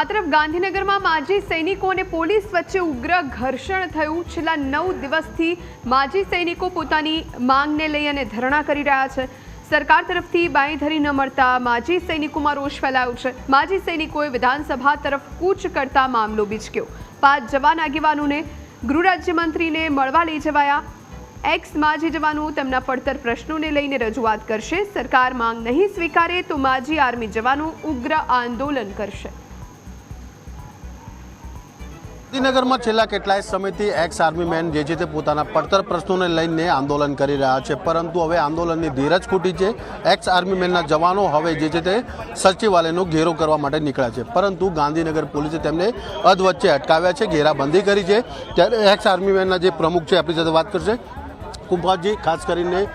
આ તરફ ગાંધીનગરમાં માજી સૈનિકો અને પોલીસ વચ્ચે ઉગ્ર ઘર્ષણ થયું. છેલ્લા નવ દિવસથી માજી સૈનિકો પોતાની માંગને લઈ અને ધરણા કરી રહ્યા છે. સરકાર તરફથી બાંયધરી ન મળતા માજી સૈનિકોમાં રોષ ફેલાયો છે. માજી સૈનિકોએ વિધાનસભા તરફ કૂચ કરતા મામલો બીચક્યો પાંચ જવાન આગેવાનોને ગૃહરાજ્યમંત્રીને મળવા લઈ જવાયા. એક્સ માજી જવાનો તેમના પડતર પ્રશ્નોને લઈને રજૂઆત કરશે. સરકાર માંગ નહીં સ્વીકારે તો માજી આર્મી જવાનો ઉગ્ર આંદોલન કરશે. ગાંધીનગરમાં છેલ્લા કેટલાય સમયથી એક્સ આર્મી મેન જે છે તે પોતાના પડતર પ્રશ્નોને લઈને આંદોલન કરી રહ્યા છે. પરંતુ હવે આંદોલનની ધીરજ ખૂટી છે. એક્સ આર્મી મેનના જવાનો હવે જે છે તે સચિવાલયનો ઘેરો કરવા માટે નીકળ્યા છે. પરંતુ ગાંધીનગર પોલીસે તેમને અધવચ્ચે અટકાવ્યા છે, ઘેરાબંધી કરી છે. ત્યારે એક્સ આર્મી મેનના જે પ્રમુખ છે, આપણી સાથે વાત કરશે. કુંભાજી, ખાસ કરીને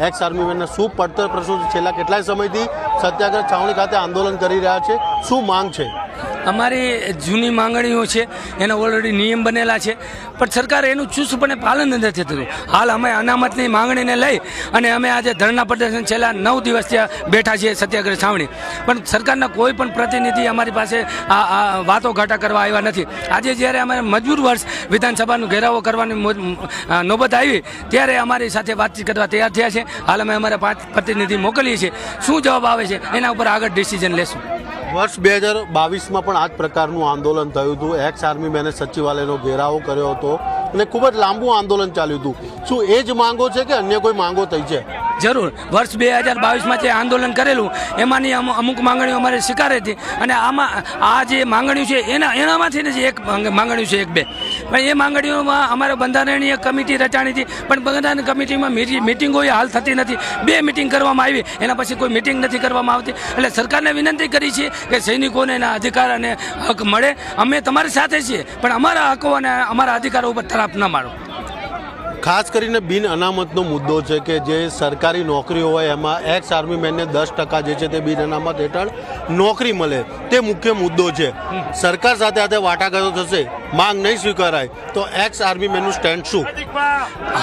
એક્સ આર્મી મેનના શું પડતર પ્રશ્નો છેલ્લા કેટલાય સમયથી સત્યાગ્રહ છાવણી ખાતે આંદોલન કરી રહ્યા છે. શું માંગ છે? અમારી જૂની માંગણીઓ છે, એના ઓલરેડી નિયમ બનેલા છે, પણ સરકાર એનું ચુસ્તપણે પાલન નથી થતું. હાલ અમે અનામતની માંગણીને લઈ અને અમે આજે ધરણા પ્રદર્શન છેલ્લા નવ દિવસ ત્યાં બેઠા છીએ સત્યાગ્રહ છાવણી. પણ સરકારના કોઈ પણ પ્રતિનિધિ અમારી પાસે આ વાતો ઘાટા કરવા આવ્યા નથી. આજે જ્યારે અમારે મજબૂર વર્ષ વિધાનસભાનો ઘેરાવો કરવાની નોબત આવી, ત્યારે અમારી સાથે વાતચીત કરવા તૈયાર થયા છે. હાલ અમે અમારા પાંચ પ્રતિનિધિ મોકલીએ છીએ. શું જવાબ આવે છે? એના ઉપર આગળ ડિસિઝન લેશું. વર્ષ બે હજાર બાવીસમાં પણ આ જ પ્રકારનું આંદોલન થયું હતું. એક્સ આર્મી મેને સચિવાલયનો ઘેરાવો કર્યો હતો અને ખૂબ જ લાંબુ આંદોલન ચાલ્યું હતું. શું એ જ માંગો છે કે અન્ય કોઈ માંગો થઈ છે? જરૂર. વર્ષ બે હજાર બાવીસમાં જે આંદોલન કરેલું, એમાંની અમુ- અમુક માંગણીઓ અમારે સ્વીકારે હતી અને આમાં આ જે માંગણીઓ છે, એના એનામાંથી જ એક માંગ- માંગણીઓ છે એક બે. પણ એ માંગણીઓમાં અમારે બંધારણીય કમિટી રચાણી હતી. પણ બંધારણ કમિટીમાં મીટી- મિટિંગો હાલ થતી નથી. બે મિટિંગ કરવામાં આવી. એના પછી કોઈ મિટિંગ નથી કરવામાં આવતી. એટલે સરકારને વિનંતી કરી છે કે સૈનિકોને એના અધિકાર અને હક મળે. અમે તમારી સાથે છીએ, પણ અમારા હકો અને અમારા અધિકારો ઉપર તરાપ ન મારો. ખાસ કરીને બિન અનામતનો મુદ્દો છે કે જે સરકારી નોકરી હોય, એમાં એક્સ આર્મી મેનને દસ ટકા જે છે તે બિન અનામત હેઠળ નોકરી મળે. તે મુખ્ય મુદ્દો છે. સરકાર સાથે સાથે વાટાઘાટો થશે, માંગ નહીં સ્વીકારાય. તો એક્સ આર્મી મેનનું સ્ટેન્ડ શું?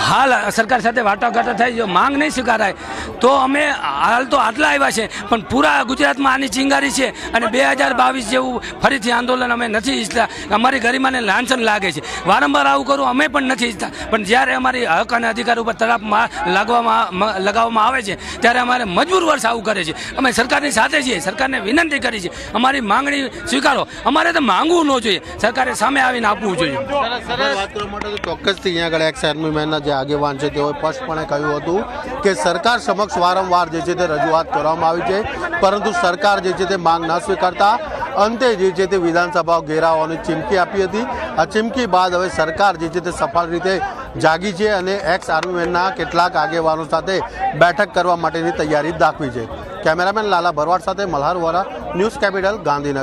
હાલ સરકાર સાથે વાટાઘાટો થાય જો માંગ નહીં સ્વીકારાય તો અમે હાલ તો આટલા આવ્યા છે પણ પૂરા ગુજરાતમાં આની ચિંગારી છે અને બે હજાર બાવીસ જેવું ફરીથી આંદોલન અમે નથી ઈચ્છતા. અમારી ગરિમાને લાંછન લાગે છે. વારંવાર આવું કરવું અમે પણ નથી ઈચ્છતા. પણ જ્યારે અમારી હક અને અધિકાર ઉપર તરફ લાગવામાં લગાવવામાં આવે છે ત્યારે અમારે મજબૂર વર્ષ આવું કરે છે. અમે સરકારની સાથે છીએ સરકારને વિનંતી કરી છે. અમારી માંગણી સ્વીકારો. અમારે તો માંગવું ન જોઈએ. સરકારે સામે આવીને આપવું જોઈએ. ચોક્કસથી અહીંયા આગળ એક આર્મી મેનના જે આગેવાન છે, તેઓએ સ્પષ્ટપણે કહ્યું હતું કે સરકાર સમક્ષ વારંવાર જે છે તે રજૂઆત કરવામાં આવી છે, પરંતુ સરકાર જે છે તે માંગ ન સ્વીકારતા. અંતે જે છે તે વિધાનસભા ઘેરાવાની ચીમકી આપી હતી. આ ચીમકી બાદ હવે સરકાર જે છે તે સફળ રીતે જાગી છે અને એક્સ આર્મીમેનના કેટલાક આગેવાનો સાથે બેઠક કરવા માટેની તૈયારી દાખવી છે. કેમેરામેન લાલા ભરવાડ સાથે મલ્હાર વોરા, ન્યૂઝ કેપિટલ, ગાંધીનગર.